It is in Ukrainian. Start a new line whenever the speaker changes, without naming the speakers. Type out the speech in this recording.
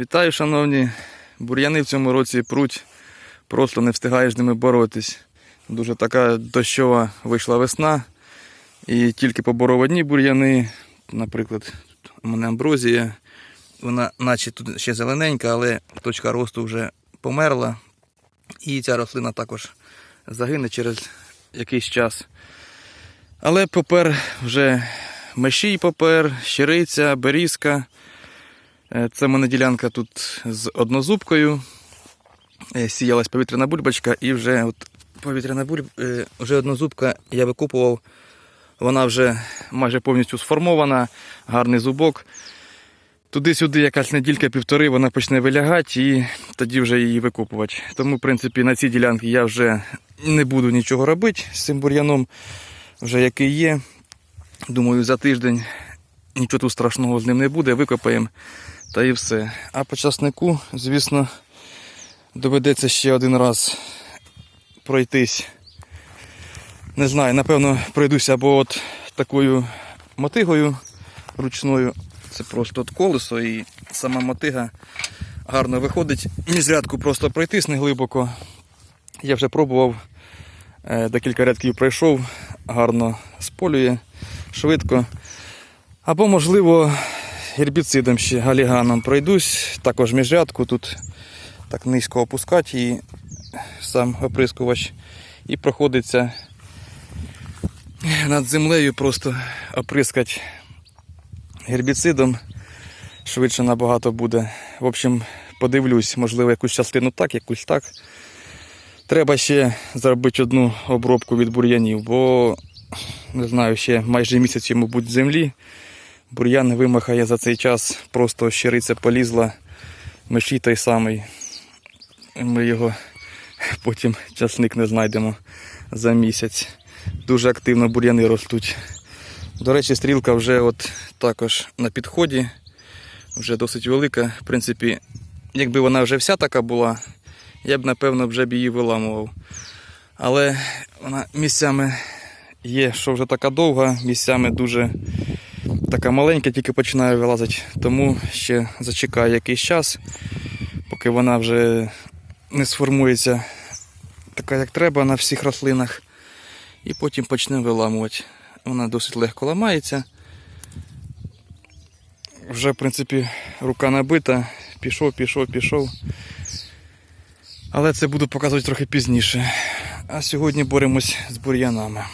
Вітаю, шановні. Бур'яни в цьому році пруть, просто не встигаєш з ними боротись. Дуже така дощова вийшла весна. І тільки поборов одні бур'яни, наприклад, тут у мене амброзія. Вона наче тут ще зелененька, але точка росту вже померла. І ця рослина також загине через якийсь час. Але попер вже мешій попер, щириця, берізка. Е, Це в мене ділянка тут з однозубкою. Е, Сіялась повітряна бульбочка і вже от повітряна бульб... е, вже однозубка я викупував. Вона вже майже повністю сформована, гарний зубок. Туди-сюди якась неділька-півтори вона почне вилягати і тоді вже її викупувати. Тому, в принципі, на цій ділянці я вже не буду нічого робити з цим бур'яном, вже який є. Думаю, за тиждень нічого тут страшного з ним не буде, викопаємо та і все. А по часнику, звісно, доведеться ще один раз пройтись. Не знаю, напевно, пройдуся або от такою мотигою ручною. Це просто от колесо і сама мотига гарно виходить. Міжрядку просто пройтись не глибоко. Я вже пробував, е, декілька рядків пройшов, гарно сполює, швидко. Або, можливо, гербіцидом ще галіганом пройдусь, також міжрядку тут так низько опускати і сам оприскувач і проходиться над землею, просто оприскати гербіцидом. Швидше набагато буде. В общем, подивлюсь, можливо, якусь частину так, якусь так. Треба ще зробити одну обробку від бур'янів, бо не знаю, ще майже місяць йому будь землі. Бур'ян вимахає за цей час, просто щириця полізла, миші той самий. Ми його потім часник не знайдемо за місяць. Дуже активно бур'яни ростуть. До речі, стрілка вже от також на підході, вже досить велика. В принципі, якби вона вже вся така була, я б напевно вже б її виламував. Але вона місцями є, що вже така довга, місцями дуже така маленька, тільки починає вилазити. Тому ще зачекаю якийсь час, поки вона вже не сформується така, як треба на всіх рослинах. І потім почнемо виламувати. Вона досить легко ламається. Вже, в принципі, рука набита. Пішов, пішов, пішов. Але це буду показувати трохи пізніше. А сьогодні боремось з бур'янами.